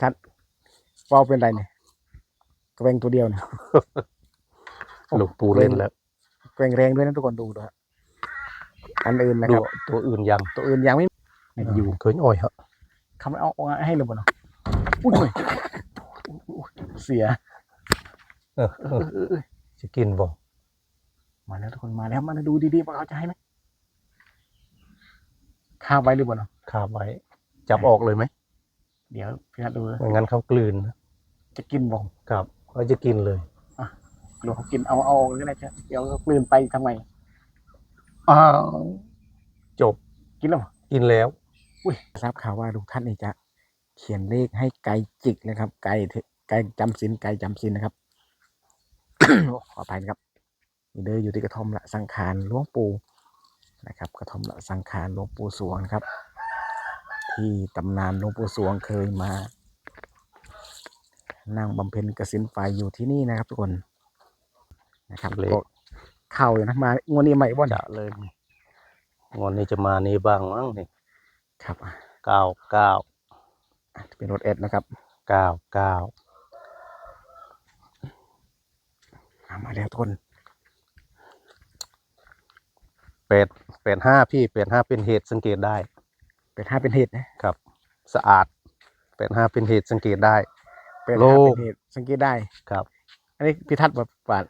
พี่ทัศน์ว่าวเป็นไรเนี่ยกระเวงตัวเดียวเนี่ยหลวงปู่เล่นแล้วแกว่งแรงด้วยนะทุกคนดูด้วยอันอื่นนะดูครับ ตัวอื่นยัง ตัวอื่นยังไม่ไม่อยู่เคยอ่อยเหรอคำเอาเอาให้เลยบ่เนาะอุ้ยอุ้ยเสียเออเอเอออเออเออจะกินบ่มาแล้วทุกคนมาแล้วมาดูดีๆว่าเขาจะให้ไหมข้าวไว้หรือเปล่าเนาะคาบไว้ จับออกเลยไหม เดี๋ยวพี่นัทดูไม่งั้นเขากลืนนะจะกินบ่ครับเขาจะกินเลยหรือเขากินเอาเอาก็ได้ใช่เดี๋ยวเขากลืนไปทำไมอ้าวจบกินแล้วเหรอกินแล้ว อุ้ยทราบข่าวว่าลุงท่านนี่จะ เขียนเลขให้ไก่จิกนะครับ ไก่เทไก่จำศีลไก่จำศีลนะครับขออภัยนะครับนี่เด้ออยู่ที่กระท่อมละสังขารหลวงปู่นะครับ กระท่อมละสังขารหลวงปู่สวงนะครับ ที่ตำนานหลวงปู่สวงเคยมา นั่งบำเพ็ญกสินไฟอยู่ที่นี่นะครับทุกคนนะครับเลขก็เข้าอยู่นะมางวดนี้ใหม่บ่นจะเลยงอนนี้จะมานี้บ้างมั้งนี่ครับอะเก้าเก้าเป็นรถเอ็ดนะครับเก้าเก้าอะมาแล้วทุกคนแปดแปดห้าพี่แปดห้าเป็นเหตุสังเกตได้ เป็นห้าเป็นเหตุนะครับ สะอาดแปดห้าเป็นเหตุสังเกตได้เป็นโลห้ากเป็นเหตุสังเกตได้ ครับ อันนี้พิทัศน์แบบปาด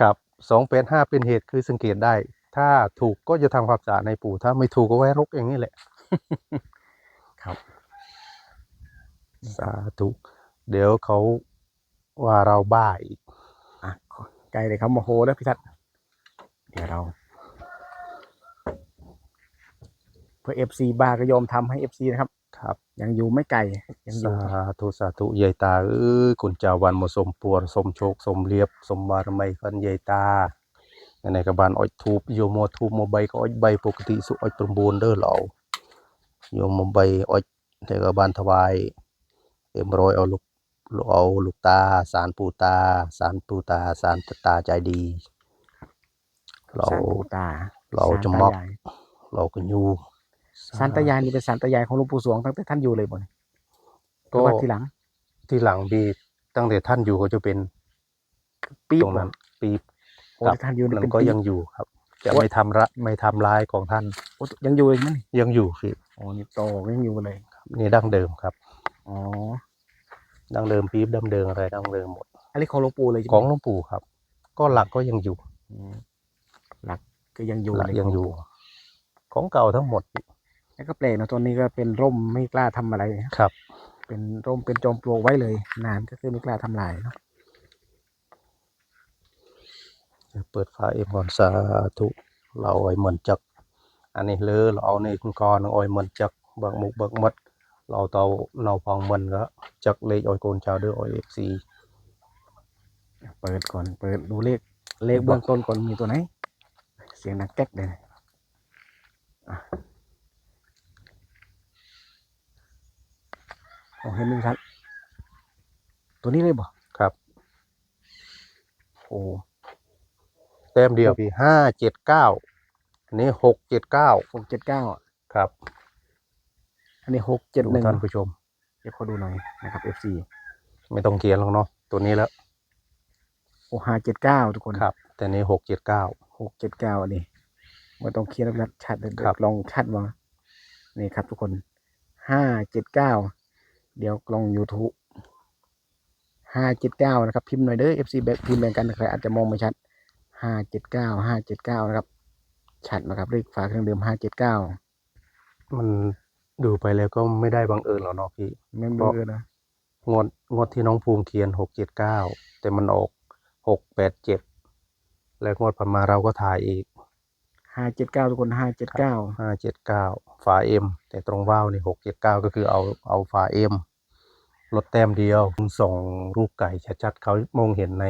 ครับสองเป็นห้าเป็นเหตุคือสังเกตได้ ถ้าถูกก็จะทำความสะอาดในปู่ถ้าไม่ถูกก็ไว้รกอย่างนี้แหละ ครับ สาธุเดี๋ยวเขาว่าเราบ้าอีก อะขอไกลเลยครับโมโหแล้วพิทัศน์เดี๋ยวเรา เพื่อเอฟซีบ้าก็ยอมทำให้เอฟซีนะครับ ครับ ยังอยู่ไม่ไกลยังอยู่สาธุสาธุยายตาเอ้ยคุณเจ้าวันมาสมปวรสมโชคสมเรียบ สมบารมีกันยายตาในกบานออยทูบโยมโมทูบโมใบก็ออยใบปกติสุออยประมูลเด้อเหล่าโยมโมใบออยในกบานถวายเอ็มร้อยเอาลูกลูกเอาลูกตา สารปูตา สารปูตา สารตาใจดี เราสารปูตาเราจะสมอบตายายเราก็ยู สารตายายนี่เป็นสารตายายของหลวงปู่สวงตั้งแต่ท่านอยู่เลยบ่เนี่ยหรืก็อว่าทีหลัง ที่หลังบีตั้งแต่ท่านอยู่ก็จะเป็นปีตรงนั้น ปีโอ้ครับที่ท่านอยู่นี่มันเป็นก็ปียังอยู่ครับ จะโอ้ยไม่ทำละไม่ทำลายของท่านโอ้ยังอยู่เลยมั้ยนี่ยังอยู่ครับโอ้นี่โตยังอยู่เลยนี่ดั้งเดิมครับอ๋อดั้งเดิมปี๊บดั้งเดิมอะไรดั้งเดิมหมดอันนี้ของหลวงปู่เลยใช่ไหมของหลวงปู่ครับ ก็หลักก็ยังอยู่อืมหลักก็ยังอยู่หลักเลยังอยู่ ของเก่าทั้งหมด แล้วก็แปลกนะตัวนี้ก็เป็นร่มไม่กล้าทำอะไรครับ เป็นร่มเป็นจอมปลวกไว้เลยนานก็คือไม่กล้าทำลายเนาะเปิดฝาเอ็มก่อนสาธุเราเอาไอ้เหมือนจัก อันนี้เลยเราเอาในคุณกรเอาไอ้เหมือนจักเบิกมุกเบิกมัดเราเตาเราพองมันก็จักเลขอ้อยโกนชาวเด้ออ้อยเอฟซีเปิดก่อนเปิดดูเลขเลขเบื้องต้นก่อนมีตัวไหน เสียงดังแก๊กเลย อะโอ้เห็นไหมครับตัวนี้เลยบ่ครับ โอ้แต้มเดียวพี่ห้าเจ็ดเก้าอันนี้หกเจ็ดเก้าหกเจ็ดเก้าครับ อันนี้หกเจ็ดดูหนึ่งท่านผู้ชมเดี๋ยวขอดูหน่อยนะครับ FC ไม่ต้องเขียนหรอกเนาะตัวนี้แล้วโอ้ห้าเจ็ดเก้าทุกคนครับ แต่นี้หกเจ็ดเก้าหกเจ็ดเก้าอันนี้ไม่ต้องเขียนแล้วชัดเลยครับลองชัดมานี่ครับทุกคนห้าเจ็ดเก้า เดี๋ยวลอง YouTube ห้าเจ็ดเก้านะครับ พิมพ์หน่อยเด้อ FC แบบพิมพ์แบ่งกันใครอาจจะมองไม่ชัดห้าเจ็ดเก้าห้าเจ็ดเก้านะครับ ชัดนะครับเลขฝาเครื่องดื่มห้าเจ็ดเก้ามันดูไปแล้วก็ไม่ได้บังเอิญหรอกเนาะพี่ไม่เพรู้ราะเลยนะงวดงวดที่น้องภูมิเขียนหกเจ็ดเก้าแต่มันออกหกแปดเจ็ดแล้วงวดผ่านมาเราก็ถ่ายอีก ห้าเจ็ดเก้าทุกคนห้าเจ็ดเก้าห้าเจ็ดเก้าฝาเอ็มแต่ตรงว่าวนี่หกเจ็ดเก้าก็คือเอาเอาฝาเอ็มลดแต้มเดียวส่งรูปไก่ชัดๆเขามองเห็นใน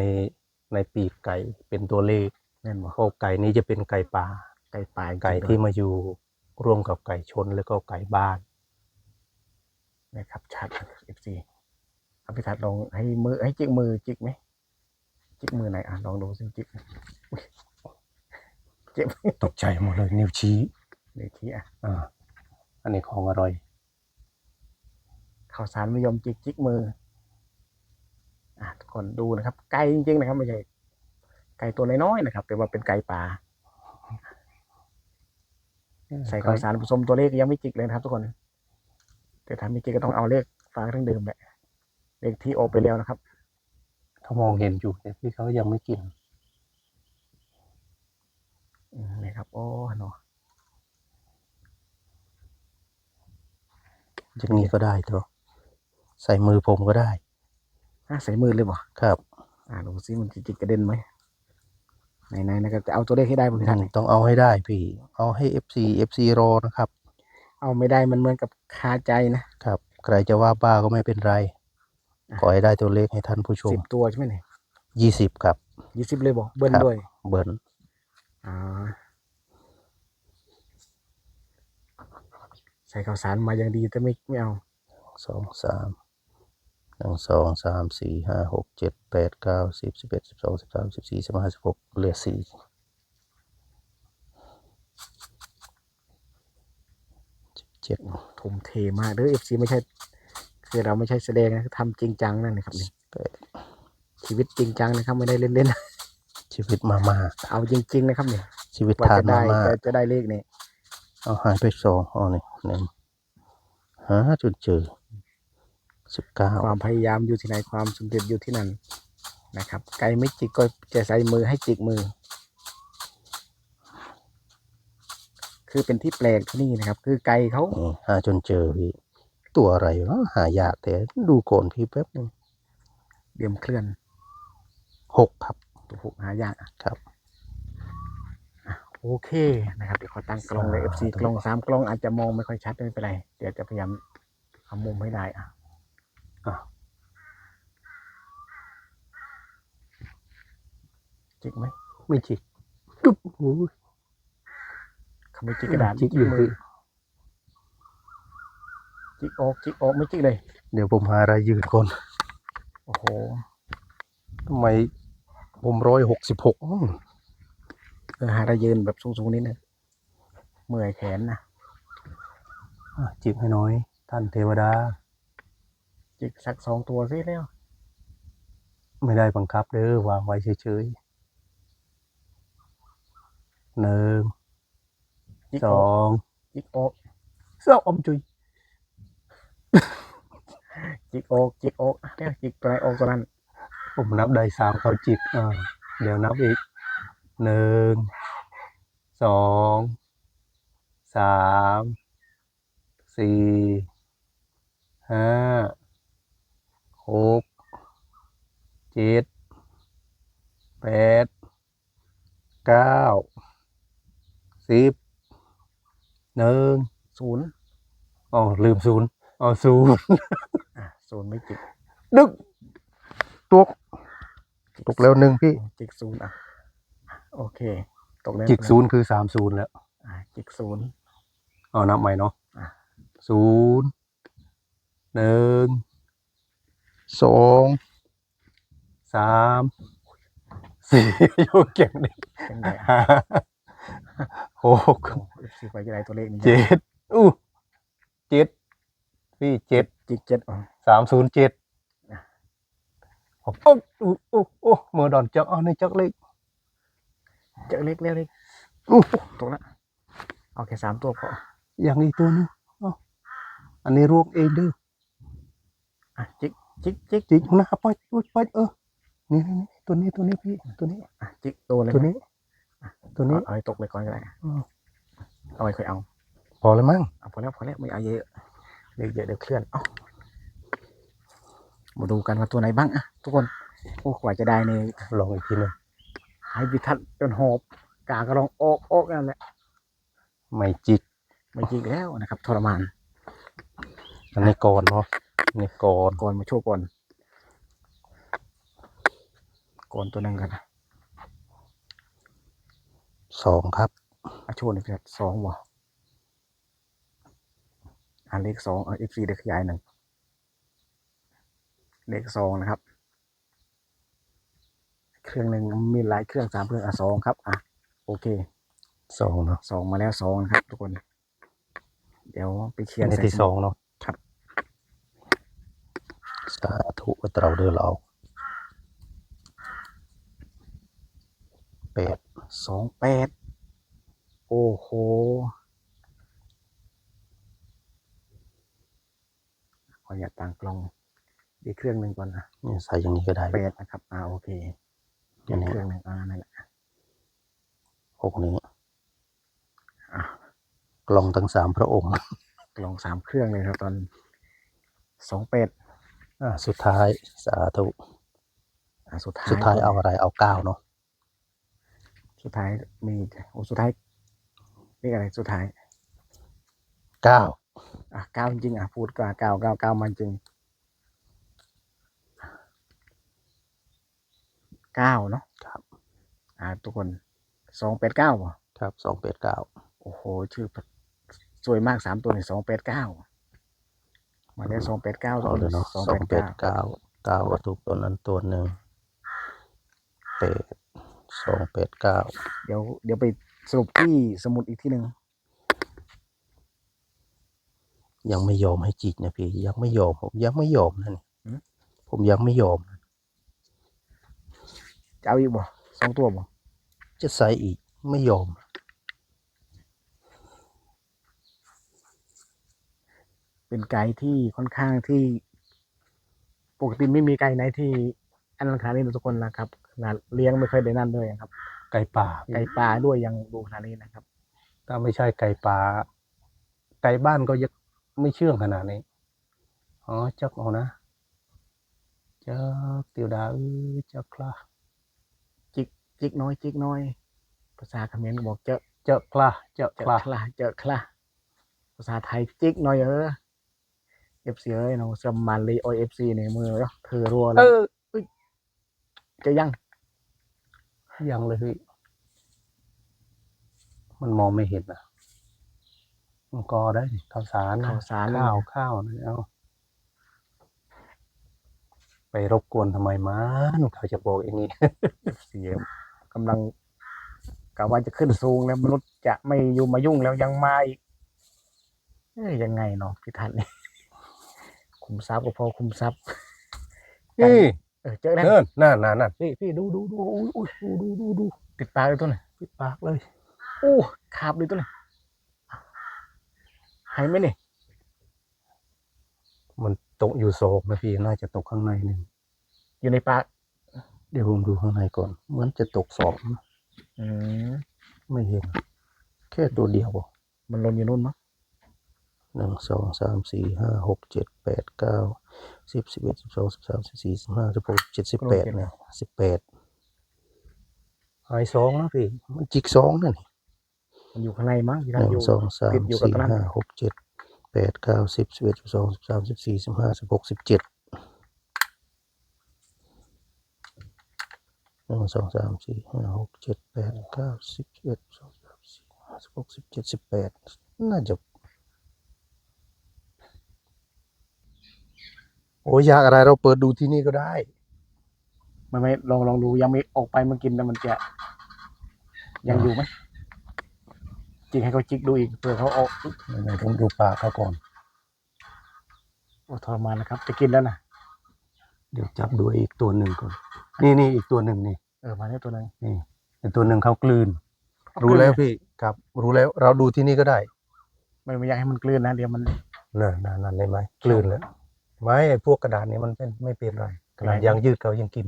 ในปีกไก่เป็นตัวเลขแม่นบ่เพราะไก่นี้จะเป็นไก่ป่า ไก่ปลายไก่ที่มาอยู่ร่วมกับไก่ชนแล้วก็ไก่บ้านนะครับชัด FC เอาไปถัดลองให้มือให้จิกมือจิกไหมจิกมือไหนอยอะลองดูสิจิกอุ๊ย เจ็บตกใจหมดเลยนิ้วชี้เดี๋ยวชี้อะอ่าอันนี้ของอร่อยข่าวสารไม่ยอมจิกจิกมือ อะทุกคนดูนะครับ ไก่จริงๆนะครับไม่ใช่ไก่ตัวน้อยๆนะครับแต่ว่าเป็นไก่ป่าใส่ข้าวสารผสมตัวเลขยังไม่จิกเลยนะครับ ทุกคน แต่ถ้าไม่จิกก็ต้องเอาเลขฝากเครื่องดื่มแหละเลขที่โอไปแล้วนะครับเขามองเห็นอยู่แต่พี่เขายังไม่กิน อืมนี่ครับโอ้เนาะอย่างนี้ก็ได้ตัวใส่มือผมก็ได้อะใส่มือเลยบ่ครับ อ่าดูซิมันจะจิกกระเด็นไหมไหนๆนะครับจะเอาตัวเลขให้ได้บนทันต้องเอาให้ได้พี่ เอาให้ FC FC รอนะครับ เอาไม่ได้มันเหมือนกับคาใจนะครับ ใครจะว่าบ้าก็ไม่เป็นไรอะขอให้ได้ตัวเลขให้ท่านผู้ชมสิบตัวใช่ไหมเนี่ยยี่สิบครับยี่สิบเลยบ่เบิ้ลครับด้วย เบิร์น อ่าใส่ข้าวสารมาอย่างดีแต่ไม่ไม่เอา สองสามหนึ่งสองสามสี่ห้าหกเจ็ดแปดเก้าสิบสิบเอ็ดสิบสองสิบสามสิบสี่สิบห้าสิบหกเหลือสี่สิบเจ็ดทุ่มเทมากเด้อเอฟซีไม่ใช่ คือเราไม่ใช่แสดงนะคือทำจริงจังนั่นนะครับนี่แปดชีวิตจริงจังนะครับไม่ได้เล่น ชีวิตมามาๆเอาจริง ๆ นะครับเนี่ยชีวิตกว่าทานจะมาได้มาจะจะได้เลขเนี่ยเอาหายไปสองเอานี่หนึ่งหาจนเจอสิบเก้าความพยายามอยู่ที่ไหนความสำเร็จอยู่ที่นั่นนะครับ ไก่ไม่จิกก็จะใส่มือให้จิกมือ คือเป็นที่แปลกที่นี่นะครับ คือไก่เขาอืมหาจนเจอพี่ตัวอะไรวะหายากแต่ดูก่อนพี่แป๊บหนึงเดี่ยมเคลื่อนหกครับ ตัวผูกหายากอะครับ โอเคนะครับ เดี๋ยวขอตั้งกล้องเลยสาธุ FC กล้องสามกล้องอาจจะมองไม่ค่อยชัดไม่เป็นไร เดี๋ยวจะพยายามเอามุมให้ได้อะอะจิกไหมไม่จิกจุ๊บโอ้ยเขาไม่จิกกระดาษจิกอยู่มืพี่จิกออกจิกออกไม่จิกเลย เดี๋ยวผมหาอะไรยืนก่อนโอ้โหทำไม ผมร้อยหกสิบหกเออหาระยืนแบบสูงๆนิดนึงเมื่อยแขนนะจิบให้น้อย ท่านเทวดา จิกสักสองตัวซิแล้ว ไม่ได้บังคับเด้อวางไว้เฉยๆหนึ่งจิกสอออกงจิกออกสามอมจุยจิกออกจิกออกอะเนี่ยจิกตัวไหนออกตัวนั้น ผมนับได้สามเขาจิกอ่าเดี๋ยวนับอีกหนึ่งสองสามสี่ห้าหกเจ็ดแปดเก้าสิบหนึ่งศูนย์อ๋อลืมศูนย์อ๋อศูนย์อะศูนย์ไม่จิกดึกตก ตกแล้วหนึ่งพี่จิกศูนย์อะ โอเค ตกแล้วจิกศูนย์คือสามศูนย์แล้วอะจิกศูนย์เอานับใหม่เนาะอะศูนย์หนึ่งสองสามสี่โยกเก่งดิเป็นไงอะห้าหกโอ้เอฟซีไปจะได้ตัวเลขนี้เจ็ดอู้เจ็ดพี่เจ็ดจิกเจ็ดอ๋อสามศูนย์เจ็ดอะ โอ้โอ้โอ้โอ้โอ้มือดอนจักเอในจักเล็กเจอเลขเร็วเลขอู้ตกละเอาแค่สามตัวพออย่างนี้ตัวนึงอันนี้รวกเองด้ออะจิกจิกจิกจิกนะไปไปไปเออนี่นี่นี่ตัวนี้ตัวนี้พี่ตัวนี้อะจิกตัวเลยตัวนี้ตัวนี้เอาเอาให้ตกเลยก่อนก็ได้เอาไว้ค่อยเอา พอแล้วมั้งพอแล้วพอแล้วไม่เอาเยอะเดี๋ยวเยอะเดี๋ยวเคลื่อนเอ้า มาดูกันว่าตัวไหนบ้างอะทุกคนโอ้กว่าจะได้เนี่ยลองอีกทีหนึงหายบิทัดจนหอบกากระลองออกออกนั่นแหละไม่จิกไม่จริงแล้วนะครับ ทรมานอันนี้ก่อนเนาะอันนี้ก่อนก่อนมาโชว์ก่อนก่อนตัวหนึงกันนะสองครับอะโชว์หนึ่งครับสองวะอ่าเลขสองเอาเอฟซีเด็กขยายหนึ่ง เลขสองนะครับ เครื่องหนึ่งมีหลายเครื่องสามเครื่องอะสองครับอะโอเคสองเนาะสองมาแล้วสองนะครับทุกคน เดี๋ยวไปเขียอันนนี้ใส่ที่สสมุดองเนาะสาธุไว้เตราเด้อเราแปดสองแปดโอ้โหขออย่าตต่างกล้อง ดีเครื่องหนึ่งก่อนนะนี่ใส่อย่างนี้ก็ได้แปดนะครับอ่าโอเคอย่างนี้เครื่องหนึ่งอ่านั่นแหละหกนี้อะกล่องทั้งสามพระองค์กล้องสามเครื่องเลยครับตอนสองแปดอ่าสุดท้ายสาธุอ่าสุดท้ายสุดท้ายเอาอะไรเอาเก้าเนาะสุดท้ายมีโอ้สุดท้ายนี่อะไรสุดท้ายเก้าอะเก้าจริงๆอะพูดก็เก้าเก้าเก้ามันจริง เก้าเนาะครับ อ่า ทุกคนสองแปดเก้าครับสองแปดเก้าโอ้โห ชื่อสวยมากสามตัวนี่สองแปดเก้ามาได้สองแปดเก้าเอาเลยเนาะสองสอแปงดแปดเก้าเก้าเก้าวัตถุตัวนั้นตัวหนึ่งแปดสองแปดเก้าเดี๋ยวเดี๋ยวไปสรุปที่สมุดอีกที่หนึ่งยังไม่ยอมให้จิกนะพี่ ยังไม่ยอมผมยังไม่ยอมนะนี่ผมยังไม่ยอมนะ จะเอาอีกบ่สองตัวบ่จะใส่อีกไม่ยอม เป็นไก่ที่ค่อนข้างที่ปกติไม่มีไก่ไหนที่อันนั้นขนาดนี้นะทุกคนนะครับขนาดเลี้ยงไม่เคยได้นั่นด้วยครับ ไก่ป่า ไก่ปลาด้วยยังดูขนาดนี้นะครับถ้าไม่ใช่ไก่ป่า ไก่บ้านก็ยังไม่เชื่องขนาดนี้อ๋อจักเอานะจักเตียวดาเออจักคลา จิกจิกน้อยจิกน้อย ภาษาเขมรก็บอกเจอเจาคลาเจาเจอคลาคลาเจอคลาภาษาไทยจิกน้อยเออเอฟซีเอ้ยน้องสมมาลีโอเอฟซีในมือเนาะเธอรัวเลเอยอจะยังยังเลยพี่ มันมองไม่เห็นอะมันกอได้ดิข้าวสารนะข่าวสารเลยข้าวข้าวนะเอาไปรบกวนทำไมมันเขาจะบอกอย่างนี้ เอฟซี กำลังกะว่าจะขึ้นสูงแล้วมนุษย์จะไม่อยู่มายุ่งแล้วยังมาอีกเอ้ยยังไงเนาะพี่ทันนี่คุมทรัพย์ก็พอคุมทรัพย์นี่เออเจอแล้วเนินนั่นนั่นนั่นพี่พี่ดูดูดูอุ้ยอุ้ยดูดูดูดูติดปลาเลยตัวไหนปิดปากเลยโอ้ขาบเลยตัวไหนหายไหมเนี่ยมันตกอยู่โศกนะพี่น่าจะตกข้างในนี่อยู่ในปลา เดี๋ยวผมดูข้างในก่อน เหมือนจะตกสองนะอืมไม่เห็น แค่ตัวเดียวบ่มันหลนอยู่นู่นมั้งหนึ่งสองสามสี่ห้าหกเจ็ดแปดเก้าสิบสิบเอ็ดสิบสองสิบสามสิบสี่สิบห้าสิบหกเจ็ดสิบแปดเนี่ยสิบแปดหายสองนะพี่มันจิกสองนั่นนี่มันอยู่ข้างในมั้งที่หท่านนึ่องยู่สองสามติดอยู่กับสี่ตรงนั้นห้าหกเจ็ดแปดเก้าสิบสิบเอ็ดสิบสองสิบสามสิบสี่สิบห้าสิบหกสิบเจ็ดห นึ่งสองสามสี่ห้าหกเจ็ดแปดเก้าสิบสิบเอ็ดสิบสองสิบสามสิบสี่ห้าสิบหกสิบเจ็ดสิบแปดน่าจะโอ้ยอยากอะไรเราเปิดดูที่นี่ก็ได้ไม่ไม่ลองลองดูยังไม่ออกไปมันกินแล้วมันจะยังอยู่ไหมจิกให้เขาจิกดูอีกเผื่อเขาออกไหนๆผมดูปากเขาก่อนโอ้ทรมานนะครับ จะกินแล้วนะเดี๋ยวจับดูอีกตัวหนึ่งก่อน นี่นี่อีกตัวหนึ่งนี่ เออมาได้ตัวหนึงนี่อีกตัวหนึ่งเขากลืน รู้แล้วพี่ครับ รู้แล้ว เราดูที่นี่ก็ได้ไม่ไม่อยากให้มันกลืนนะเดี๋ยวมันนั่นนั่นนั่นได้ไหมกลืนแล้วไม่ไอ้พวกกระดาษนี้มันเป็นไม่เป็นไรขนาดไม่ยางยืดเขายังกิน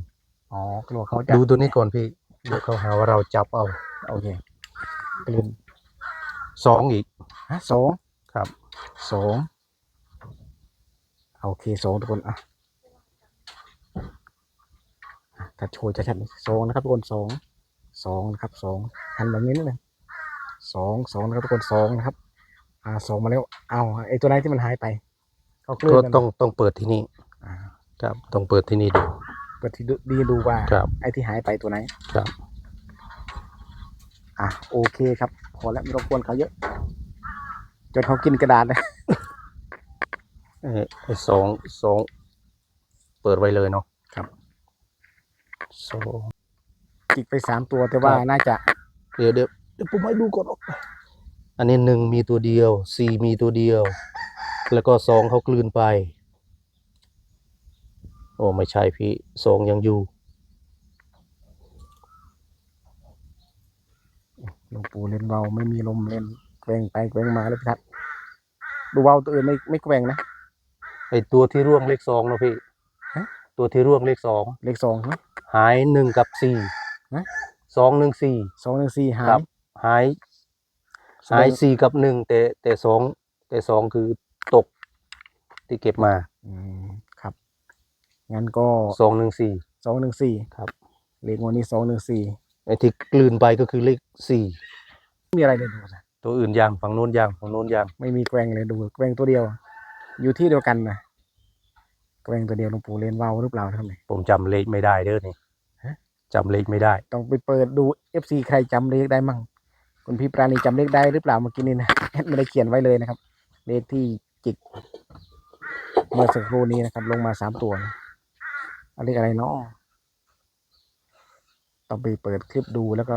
อ๋อกลัวเขาจะดูตัวนี้ก่อนพี่เดี๋ยวเขาหาว่าเราจับเอาโอเคกลืนสองอีกฮะสองครับสองโอเคสองทุกคนอะอะ ถ้าโชว์จะชัดๆสองนะครับทุกคนสองสองนะครับสองหันแบบนี้นิดนึงสองสองนะครับทุกคนสองนะครับ อ่าสองมาแล้วเอาไอ้ตัวไหนที่มันหายไปเขากลืนก็นั่นต้องต้องเปิดที่นี่อ่าครับต้องเปิดที่นี่ดู เปิดที่ดูดีดูว่าครับไอ้ที่หายไปตัวไหนครับ อะโอเคครับ พอแล้วไม่รบกวนเขาเยอะ จนเขากินกระดาษเลยไอ้ไอ้สองสองเปิดไว้เลยเนาะ ครับสองจิกไปสามตัวแต่ว่าครับน่าจะ เดี๋ยวเดี๋ยวเดี๋ยวผมให้ดูก่อนอันนี้หนึ่งมีตัวเดียวสี่มีตัวเดียว แล้วก็สองเขากลืนไปอ้ไม่ใช่พี่สองยังอยู่หลวงปู่เล่นเบาไม่มีลมเล่นแกว่งไปแกว่งมาเลยพี่ทัศน์ดูเบาตัวอื่นไม่ไม่แกว่งนะไอตัวที่ร่วงเลขสองนะพี่ฮะตัวที่ร่วงเลขสองเลขสองนะ หายหนึ่งกับสี่ฮะ สองหนึ่งสี่ สองหนึ่งสี่หาครัยบ หายแสดงหายสี่กับหนึ่งแต่แต่สองแต่สองคือตกที่เก็บมาอืมครับ งั้นก็สองหนึ่งสี่สองหนึ่งสี่ครับเลขวันนี้สองหนึ่งสี่ไอที่กลืนไปก็คือเลขสี่มีอะไรเลยดูสิตัวอื่นยังฝั่งโน้นยังฝั่งโน้นยังไม่มีแกว่งเลยดูแกว่งตัวเดียว อยู่ที่เดียวกันนะแกว่งตัวเดียวหลวงปู่เล่นเบาหรือเปล่าทำไมผมจำเลขไม่ได้เด้อนี่ฮะ จำเลขไม่ได้ ต้องไปเปิดดูเอฟซีใครจำเลขได้มั่งคุณพี่ปราณีจำเลขได้หรือเปล่าเมื่อกี้นี้นะแอดไม่ได้เขียนไว้เลยนะครับ เลขที่จิกเมื่อสักครู่นี้นะครับ ลงมาสามตัวนะเอาเลขอะไรเนาะต้องไปเปิดคลิปดูแล้วก็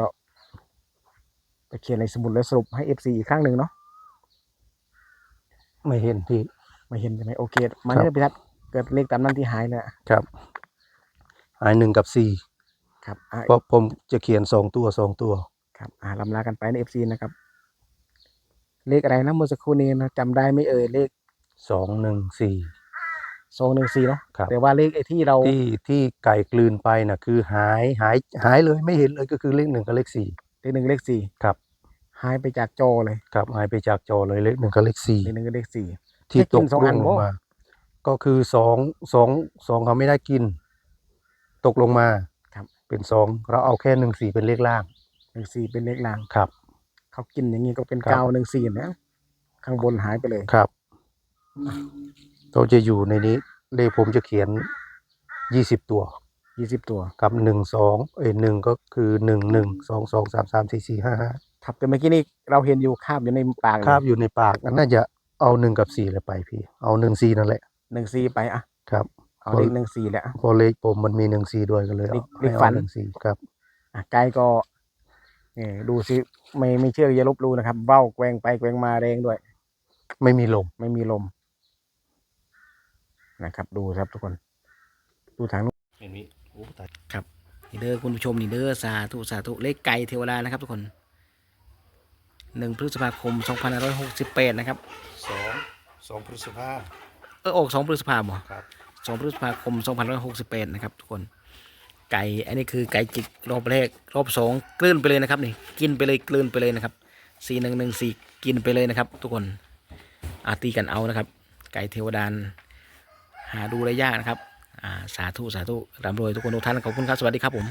ไปเขียนในสมุดแล้วสรุปให้เอฟซีอีกครั้งหนึ่งเนาะไม่เห็นพี่ ไม่เห็นใช่ไหมโอเค มาครับเนี่ยพี่ทัศน์เกิดเลขตามนั้นที่หายเลยอะครับ หายหนึ่งกับสี่ ครับอะเพราะผมจะเขียนสองตัวสองตัว ครับอ่าลำลากันไปในเอฟซีนะครับ เลขอะไรนะเมื่อสักครู่นี้นะจำได้ไม่เอ่ยเลขสองหนึ่งสี่ สองหนึ่งสี่เนาะครับ แต่ว่าเลขไอ้ที่เราที่ที่ไก่กลืนไปน่ะคือหายหายหายเลยไม่เห็นเลยก็คือเลขหนึ่งกับเลขสี่เลขหนึ่งเลขสี่ครับหายไปจากจอเลยครับหายไปจากจอเลยเลขหนึ่งกับเลขสี่เลขหนึ่งกับเลขสี่ ที่ให้ตกิกนสองร่อัวนงลบ่งมา ก็คือสองสองสองเขาไม่ได้กิน ตกลงมาครับ เป็นสองเราเอาแค่หนึ่งสี่เป็นเลขล่างหนึ่งสี่เป็นเลขลางครับ เขากินอย่างนี้ก็เป็นครับ เก้าหนึ่งสี่นะข้างบนหายไปเลยครับเขาจะอยู่ในนี้ เลขผมจะเขียนยี่สิบตัว ยี่สิบตัว กับหนึ่งสองเอ้ยหนึ่งก็คือหนึ่งหนึ่งสองสองสามสามสี่สี่ห้าห้าครับแต่เมื่อกี้นี้เราเห็นอยู่คาบอยู่ในปากเลยคาบอยู่ในปากอันน่าจะเอาหนึ่งกับสี่เลยไปพี่ เอาหนึ่งสี่นั่นแหละ หนึ่งสี่ไปอะครับ เอาเลขหนึ่งสี่แหละ เพอเลขผมมันมีหนึ่งสี่ด้วยก็เลยเลเอาขเลขให้เอาฝัน หนึ่งสี่ครับ อะไกลก็เนี่ยดูสิไม่ไม่เชื่ออย่าลบหลู่นะครับเบ้าแกว่งไปแกว่งมาแรงด้วย ไม่มีลมไม่มีลม นะครับ ดูครับทุกคน ดูทางนู้นเห็นมีโอ้ตายครับนี่เด้อคุณผู้ชมนี่เด้อสาธุสาธุเลขไก่เทวดานะครับ ทุกคนหนึ่งพฤษภาคมสองพันร้อยหกสิบแปดนะครับสองสองพฤษภาเออออกสองพฤษภาคมครับ 2พฤษภาคม 2568นร้อยหกสิบแปดนะครับทุกคนไก่อันนี้คือไก่จิกรอบแรกรอบสองกลืนไปเลยนะครับนี่กินไปเลยกลืนไปเลยนะครับสี่หนึ่งหนึ่งสี่กินไปเลยนะครับ ทุกคนอาตีกันเอานะครับ ไก่เทวดานหาดูได้ยากนะครับ อ่าสาธุสาธุร่ำรวยทุกคนทุกท่านขอบคุณครับสวัสดีครับผม